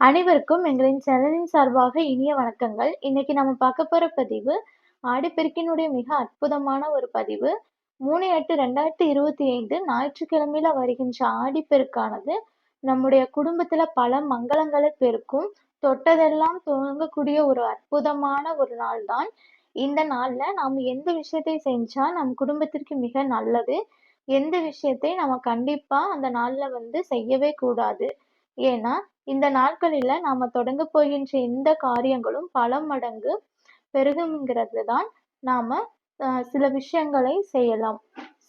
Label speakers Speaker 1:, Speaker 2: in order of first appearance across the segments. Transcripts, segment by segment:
Speaker 1: அனைவருக்கும் எங்களின் சேனலின் சார்பாக இனிய வணக்கங்கள். இன்னைக்கு நம்ம பார்க்க போற பதிவு, ஆடிப்பெருக்கினுடைய மிக அற்புதமான ஒரு பதிவு. மூணு எட்டு ரெண்டாயிரத்தி இருபத்தி ஐந்து ஞாயிற்றுக்கிழமையில வருகின்ற ஆடிப்பெருக்கானது நம்முடைய குடும்பத்துல பல மங்களங்களை பெருக்கும். தொட்டதெல்லாம் துவங்கக்கூடிய ஒரு அற்புதமான ஒரு நாள் தான். இந்த நாள்ல நாம் எந்த விஷயத்தை செஞ்சா நம் குடும்பத்திற்கு மிக நல்லது, எந்த விஷயத்தை நம்ம கண்டிப்பா அந்த நாள்ல வந்து செய்யவே கூடாது. ஏன்னா இந்த நாட்களில நாம தொடங்க போகின்ற இந்த காரியங்களும் பல மடங்கு பெருகுங்கிறது தான் நாம அஹ் சில விஷயங்களை செய்யலாம்.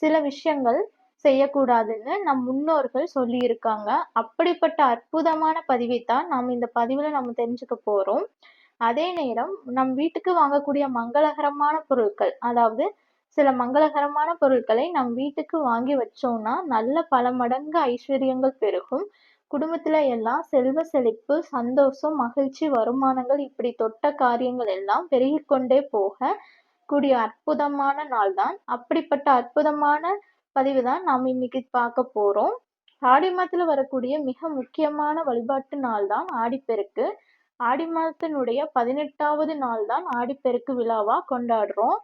Speaker 1: சில விஷயங்கள் செய்யக்கூடாதுன்னு நம் முன்னோர்கள் சொல்லியிருக்காங்க. அப்படிப்பட்ட அற்புதமான பதிவைத்தான் நாம் இந்த பதிவில் நம்ம தெரிஞ்சுக்க போறோம். அதே நேரம் நம் வீட்டுக்கு வாங்கக்கூடிய மங்களகரமான பொருட்கள் அதாவது சில மங்களகரமான பொருட்களை நம் வீட்டுக்கு வாங்கி வச்சோம்னா நல்ல பல மடங்கு ஐஸ்வர்யங்கள் பெருகும். குடும்பத்துல எல்லாம் செல்வ செழிப்பு சந்தோஷம் மகிழ்ச்சி வருமானங்கள் இப்படி தொட்ட காரியங்கள் எல்லாம் பெருகிக்கொண்டே போக கூடிய அற்புதமான நாள் தான். அப்படிப்பட்ட அற்புதமான பதிவு தான் நாம் இன்னைக்கு பார்க்க போறோம். ஆடி மாதத்துல வரக்கூடிய மிக முக்கியமான வழிபாட்டு நாள் தான் ஆடிப்பெருக்கு. ஆடி மாதத்தினுடைய பதினெட்டாவது நாள் தான் ஆடிப்பெருக்கு விழாவா கொண்டாடுறோம்.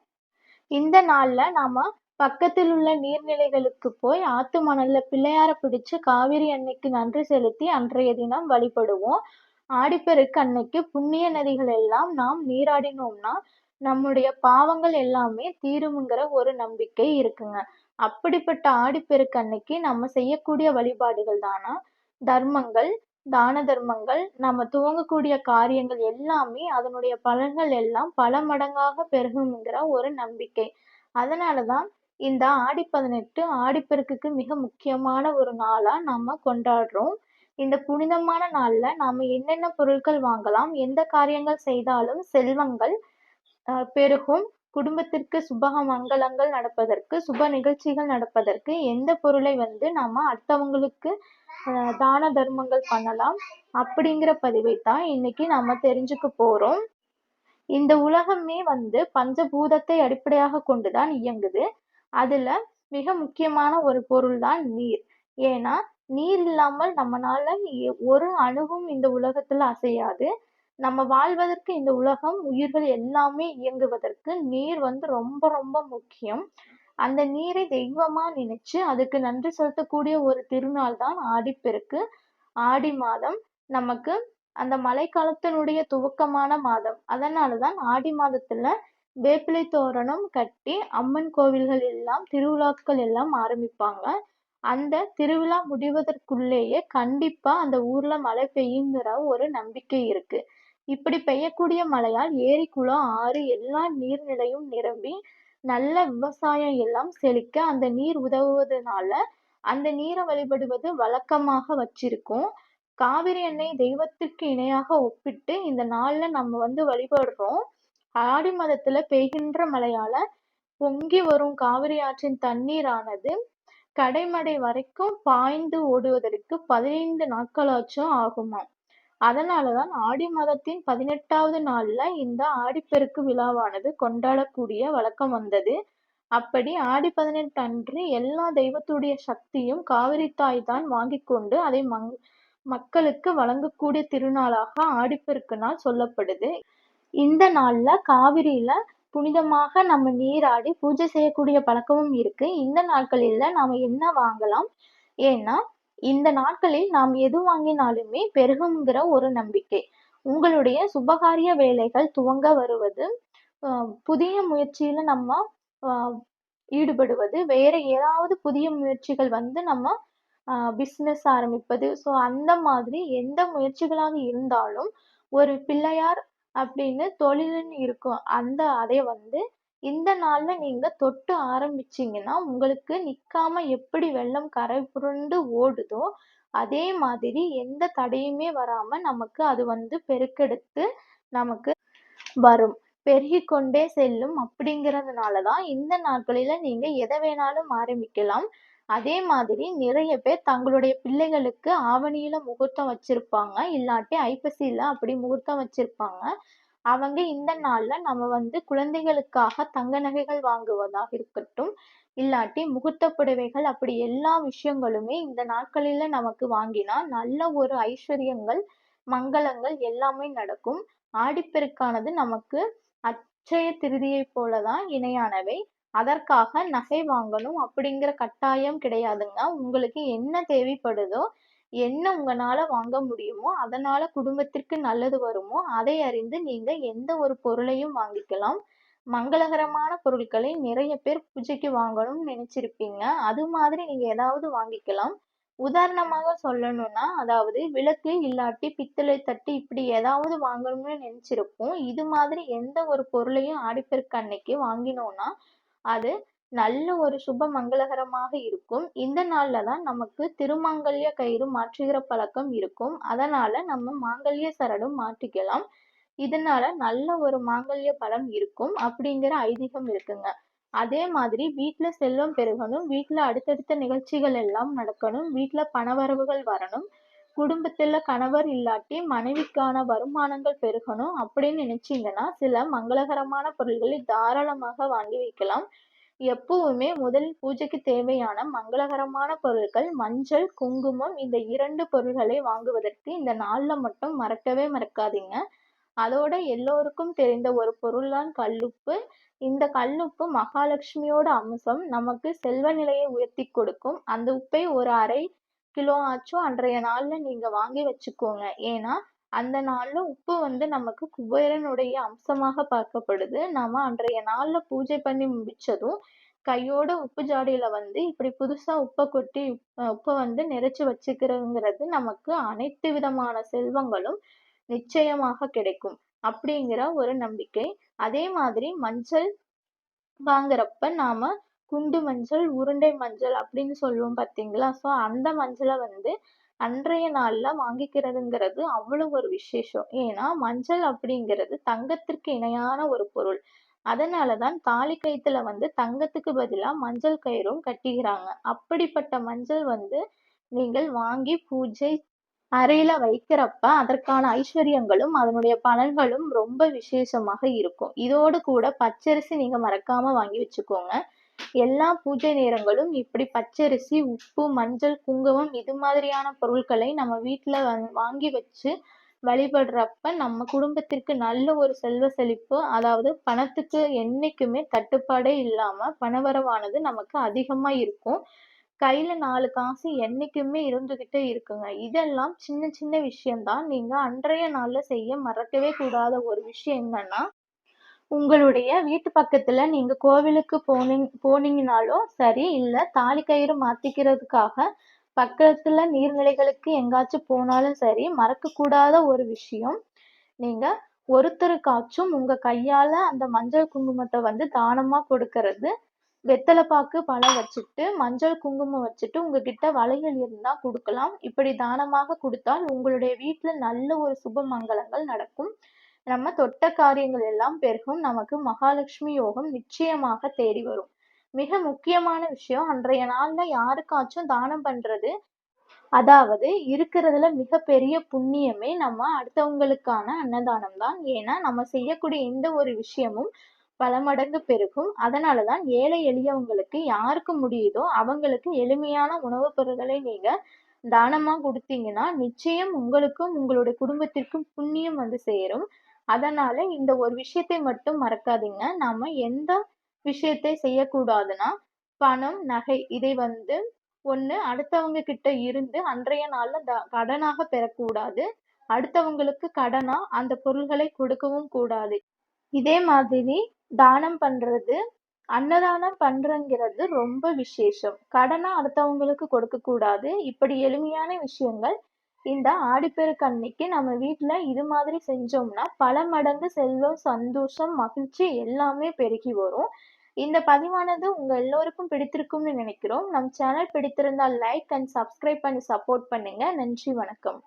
Speaker 1: இந்த நாள்ல நாம பக்கத்தில் உள்ள நீர்நிலைகளுக்கு போய் ஆத்து மணல்ல பிள்ளையார பிடிச்சு காவிரி அன்னைக்கு நன்றி செலுத்தி அன்றைய தினம் வழிபடுவோம். ஆடிப்பெருக்கு அன்னைக்கு புண்ணிய நதிகள் எல்லாம் நாம் நீராடினோம்னா நம்முடைய பாவங்கள் எல்லாமே தீருமுங்கிற ஒரு நம்பிக்கை இருக்குங்க. அப்படிப்பட்ட ஆடிப்பெருக்கு அன்னைக்கு நம்ம செய்யக்கூடிய வழிபாடுகள் தானா? தர்மங்கள் தான தர்மங்கள் நம்ம துவங்கக்கூடிய காரியங்கள் எல்லாமே அதனுடைய பலன்கள் எல்லாம் பல மடங்காக பெருகுங்கிற ஒரு நம்பிக்கை. அதனாலதான் இந்த ஆடி பதினெட்டு ஆடிப்பெருக்குக்கு மிக முக்கியமான ஒரு நாளாக நம்ம கொண்டாடுறோம். இந்த புனிதமான நாளில் நாம் என்னென்ன பொருட்கள் வாங்கலாம் எந்த காரியங்கள் செய்தாலும் செல்வங்கள் பெருகும். குடும்பத்திற்கு சுபக மங்களங்கள் நடப்பதற்கு சுப நிகழ்ச்சிகள் நடப்பதற்கு எந்த பொருளை வந்து நம்ம அடுத்தவங்களுக்கு தான தர்மங்கள் பண்ணலாம் அப்படிங்கிற பதிவை தான் இன்னைக்கு நம்ம தெரிஞ்சுக்க போகிறோம் இந்த உலகமே வந்து பஞ்சபூதத்தை அடிப்படையாக கொண்டுதான் இயங்குது. அதில் மிக முக்கியமான ஒரு பொருள் தான் நீர். ஏன்னா நீர் இல்லாமல் நம்மளால எ- ஒரு அணுவும் இந்த உலகத்தில் அசையாது. நம்ம வாழ்வதற்கு இந்த உலகம் உயிர்கள் எல்லாமே இயங்குவதற்கு நீர் வந்து ரொம்ப ரொம்ப முக்கியம். அந்த நீரை தெய்வமா நினைச்சு அதுக்கு நன்றி செலுத்தக்கூடிய ஒரு திருநாள் தான் ஆடிப்பெருக்கு. ஆடி மாதம் நமக்கு அந்த மழைக்காலத்தினுடைய துவக்கமான மாதம். அதனாலதான் ஆடி மாதத்துல வேப்பிலை தோரணம் கட்டி அம்மன் கோவில்கள் எல்லாம் திருவிழாக்கள் எல்லாம் ஆரம்பிப்பாங்க. அந்த திருவிழா முடிவதற்குள்ளேயே கண்டிப்பா அந்த ஊர்ல மழை பெய்யுங்கிற ஒரு நம்பிக்கை இருக்கு. இப்படி பெய்யக்கூடிய மழையால் ஏரி குளம் ஆறு எல்லா நீர்நிலையும் நிரம்பி நல்ல விவசாயம் எல்லாம் செழிக்க அந்த நீர் உதவுவதனால அந்த நீரை வழிபடுவது வழக்கமாக வச்சிருக்கோம். காவிரி எண்ணெய் தெய்வத்திற்கு இணையாக ஒப்பிட்டு இந்த நாள்ல நம்ம வந்து வழிபடுறோம். ஆடி மாதத்துல பெய்கின்ற மழையால பொங்கி வரும் காவிரி ஆற்றின் தண்ணீரானது கடைமடை வரைக்கும் பாய்ந்து ஓடுவதற்கு பதினைந்து நாட்களாச்சும் ஆகுமாம். அதனாலதான் ஆடி மாதத்தின் பதினெட்டாவது நாள்ல இந்த ஆடிப்பெருக்கு விழாவானது கொண்டாடக்கூடிய வழக்கம் வந்தது. அப்படி ஆடி பதினெட்டு அன்று எல்லா தெய்வத்துடைய சக்தியும் காவிரி தாய் தான் வாங்கிக் கொண்டு அதை மங் மக்களுக்கு வழங்கக்கூடிய திருநாளாக ஆடிப்பெருக்கு நாள் சொல்லப்படுது. இந்த நாள்ல காவிரியில புனிதமாக நம்ம நீராடி பூஜை செய்யக்கூடிய பழக்கமும் இருக்கு. இந்த நாட்களில நாம என்ன வாங்கலாம்? ஏன்னா இந்த நாட்களில் நாம் எது வாங்கினாலுமே பெருகுங்கிற ஒரு நம்பிக்கை. உங்களுடைய சுபகாரிய வேலைகள் துவங்க வருவது புதிய முயற்சியில நம்ம ஈடுபடுவது வேற ஏதாவது புதிய முயற்சிகள் வந்து நம்ம பிஸ்னஸ் ஆரம்பிப்பது. ஸோ அந்த மாதிரி எந்த முயற்சிகளாக இருந்தாலும் ஒரு பிள்ளையார் அப்படின்னு தொழில்னு இருக்கும். அந்த அதை வந்து இந்த நாள்ல நீங்க தொட்டு ஆரம்பிச்சீங்கன்னா உங்களுக்கு நிக்காம எப்படி வெள்ளம் கரை புரண்டு ஓடுதோ அதே மாதிரி எந்த தடையுமே வராம நமக்கு அது வந்து பெருக்கெடுத்து நமக்கு வரும். பெருகிக்கொண்டே செல்லும் அப்படிங்கிறதுனால தான் இந்த நாட்களில நீங்க எதை வேணாலும் ஆரம்பிக்கலாம். அதே மாதிரி நிறைய பேர் தங்களுடைய பிள்ளைகளுக்கு ஆவணியில முகூர்த்தம் வச்சிருப்பாங்க இல்லாட்டி ஐப்பசியில அப்படி முகூர்த்தம் வச்சிருப்பாங்க அவங்க இந்த நாள்ல நம்ம வந்து குழந்தைகளுக்காக தங்க நகைகள் வாங்குவதாக இருக்கட்டும் இல்லாட்டி முகூர்த்த புடவைகள் அப்படி எல்லா விஷயங்களுமே இந்த நாட்களில நமக்கு வாங்கினா நல்ல ஒரு ஐஸ்வர்யங்கள் மங்களங்கள் எல்லாமே நடக்கும். ஆடிப்பெருக்கானது நமக்கு அச்சய திருதியைப் போல தான் இணையானவை. அதற்காக நகை வாங்கணும் அப்படிங்கிற கட்டாயம் கிடையாதுங்க. உங்களுக்கு என்ன தேவைப்படுதோ, என்ன உங்களால வாங்க முடியுமோ, அதனால குடும்பத்திற்கு நல்லது வருமோ, அதை அறிந்து நீங்க எந்த ஒரு பொருளையும் வாங்கிக்கலாம். மங்களகரமான பொருட்களை நிறைய பேர் பூஜைக்கு வாங்கணும்னு நினைச்சிருப்பீங்க. அது மாதிரி நீங்க ஏதாவது வாங்கிக்கலாம். உதாரணமாக சொல்லணும்னா, அதாவது விளக்கு இல்லாட்டி பித்தளை தட்டு இப்படி ஏதாவது வாங்கணும்னு நினைச்சிருப்போம். இது மாதிரி எந்த ஒரு பொருளையும் ஆடிப்பெருக்கு அன்னைக்கு வாங்கினோம்னா, அது நல்ல ஒரு சுப மங்களகரமாக இருக்கும். இந்த நாள்ல தான் நமக்கு திருமாங்கல்ய கயிறு மாற்றுகிற பழக்கம் இருக்கும். அதனால நம்ம மாங்கல்ய சரடும் மாற்றிக்கலாம். இதனால நல்ல ஒரு மாங்கல்ய பலம் இருக்கும் அப்படிங்கிற ஐதீகம் இருக்குங்க. அதே மாதிரி வீட்டுல செல்வம் பெருகணும், வீட்டுல அடுத்தடுத்த நிகழ்ச்சிகள் எல்லாம் நடக்கணும், வீட்டுல பணவரவுகள் வரணும், குடும்பத்தில் கணவர் இல்லாட்டி மனைவிக்கான வருமானங்கள் பெருகணும் அப்படின்னு நினைச்சீங்கன்னா, சில மங்களகரமான பொருள்களை தாராளமாக வாங்கி வைக்கலாம். எப்பவுமே முதல் பூஜைக்கு தேவையான மங்களகரமான பொருட்கள் மஞ்சள், குங்குமம் இந்த இரண்டு பொருள்களை வாங்குவதற்கு இந்த நாளில் மட்டும் மறக்கவே மறக்காதீங்க. அதோட எல்லோருக்கும் தெரிந்த ஒரு பொருள் தான் கல்லுப்பு. இந்த கல்லுப்பு மகாலட்சுமியோட அம்சம். நமக்கு செல்வ நிலையை உயர்த்தி கொடுக்கும். அந்த உப்பை ஒரு அரை கிலோ ஆச்சும் அன்றைய நாளில் நீங்க வாங்கி வச்சுக்கோங்க. ஏன்னா அந்த நாளில் உப்பு வந்து நமக்கு குபேரனுடைய அம்சமாக பார்க்கப்படுது. நாம அன்றைய நாளில் பூஜை பண்ணி முடிச்சதும் கையோட உப்பு ஜாடியில வந்து இப்படி புதுசா உப்பை கொட்டி உப்பை வந்து நிறைச்சு வச்சுக்கிறதுங்கிறது நமக்கு அனைத்து விதமான செல்வங்களும் நிச்சயமாக கிடைக்கும் அப்படிங்கிற ஒரு நம்பிக்கை. அதே மாதிரி மஞ்சள் வாங்குறப்ப நாம குண்டு மஞ்சள், உருண்டை மஞ்சள் அப்படின்னு சொல்லுவோம் பார்த்தீங்களா? ஸோ அந்த மஞ்சளை வந்து அன்றைய நாளில் வாங்கிக்கிறதுங்கிறது அவ்வளோ ஒரு விசேஷம். ஏன்னா மஞ்சள் அப்படிங்கிறது தங்கத்திற்கு இணையான ஒரு பொருள். அதனால தான் தாலி கயித்துல வந்து தங்கத்துக்கு பதிலாக மஞ்சள் கயிறும் கட்டிக்கிறாங்க. அப்படிப்பட்ட மஞ்சள் வந்து நீங்கள் வாங்கி பூஜை அறையில வைக்கிறப்ப அதற்கான ஐஸ்வர்யங்களும் அதனுடைய பலன்களும் ரொம்ப விசேஷமாக இருக்கும். இதோடு கூட பச்சரிசி நீங்க மறக்காம வாங்கி வச்சுக்கோங்க. எல்லா பூஜை நேரங்களும் இப்படி பச்சரிசி, உப்பு, மஞ்சள், குங்குமம் இது மாதிரியான பொருட்களை நம்ம வீட்டில் வாங்கி வச்சு வழிபடுறப்ப நம்ம குடும்பத்திற்கு நல்ல ஒரு செல்வ செழிப்பு அதாவது பணத்துக்கு என்றைக்குமே தட்டுப்பாடே இல்லாமல் பணவரவானது நமக்கு அதிகமாக இருக்கும். கையில் நாலு காசு என்றைக்குமே இருந்துக்கிட்டே இருக்குங்க. இதெல்லாம் சின்ன சின்ன விஷயம்தான் நீங்கள் அன்றைய நாளில் செய்ய மறக்கவே கூடாத ஒரு விஷயம் என்னன்னா, உங்களுடைய வீட்டு பக்கத்துல நீங்க கோவிலுக்கு போனீங் போனீங்கனாலும் சரி, இல்ல தாலி கயிறு மாத்திக்கிறதுக்காக பக்கத்துல நீர்நிலைகளுக்கு எங்காச்சும் போனாலும் சரி, மறக்கக்கூடாத ஒரு விஷயம், நீங்க ஒருத்தருக்காச்சும் உங்க கையால அந்த மஞ்சள் குங்குமத்தை வந்து தானமா கொடுக்கறது. வெத்தலை பாக்கு, பழம் வச்சுட்டு, மஞ்சள், குங்குமம் வச்சுட்டு, உங்ககிட்ட வளையல் இருந்தா கொடுக்கலாம் இப்படி தானமாக கொடுத்தால் உங்களுடைய வீட்ல நல்ல ஒரு சுப மங்களங்கள் நடக்கும். நம்ம தொட்ட காரியங்கள் எல்லாம் பெருகும். நமக்கு மகாலட்சுமி யோகம் நிச்சயமாக தேடி வரும். மிக முக்கியமான விஷயம் அன்றைய நாள்ல யாருக்காச்சும் தானம் பண்றது அதாவது இருக்கிறதுல மிகப்பெரிய புண்ணியமே நம்ம அடுத்தவங்களுக்கான அன்னதானம் தான். ஏன்னா நம்ம செய்யக்கூடிய எந்த ஒரு விஷயமும் பல மடங்கு பெருகும். அதனாலதான் ஏழை எளியவங்களுக்கு யாருக்கு முடியுதோ அவங்களுக்கு எளிமையான உணவுப் பொருட்களை நீங்க தானமா கொடுத்தீங்கன்னா நிச்சயம் உங்களுக்கும் உங்களுடைய குடும்பத்திற்கும் புண்ணியம் வந்து சேரும். அதனால இந்த ஒரு விஷயத்தை மட்டும் மறக்காதீங்க. நாம எந்த விஷயத்தை செய்யக்கூடாதுன்னா, பணம், நகை இதை வந்து ஒண்ணு அடுத்தவங்க கிட்ட இருந்து அன்றைய நாள்ல த கடனாக பெறக்கூடாது. அடுத்தவங்களுக்கு கடனா அந்த பொருள்களை கொடுக்கவும் கூடாது. இதே மாதிரி தானம் பண்றது, அன்னதானம் பண்றங்கிறது ரொம்ப விசேஷம். கடனா அடுத்தவங்களுக்கு கொடுக்க கூடாது. இப்படி எளிமையான விஷயங்கள் இந்த ஆடிப்பெருக்கு அன்னைக்கு நம்ம வீட்டில் இது மாதிரி செஞ்சோம்னா, பல மடங்கு செல்வம், சந்தோஷம், மகிழ்ச்சி எல்லாமே பெருகி வரும். இந்த பதிவானது உங்கள் எல்லோருக்கும் பிடித்திருக்கும்னு நினைக்கிறோம். நம் சேனல் பிடித்திருந்தால் லைக் அண்ட் சப்ஸ்கிரைப் பண்ணி சப்போர்ட் பண்ணுங்க. நன்றி, வணக்கம்.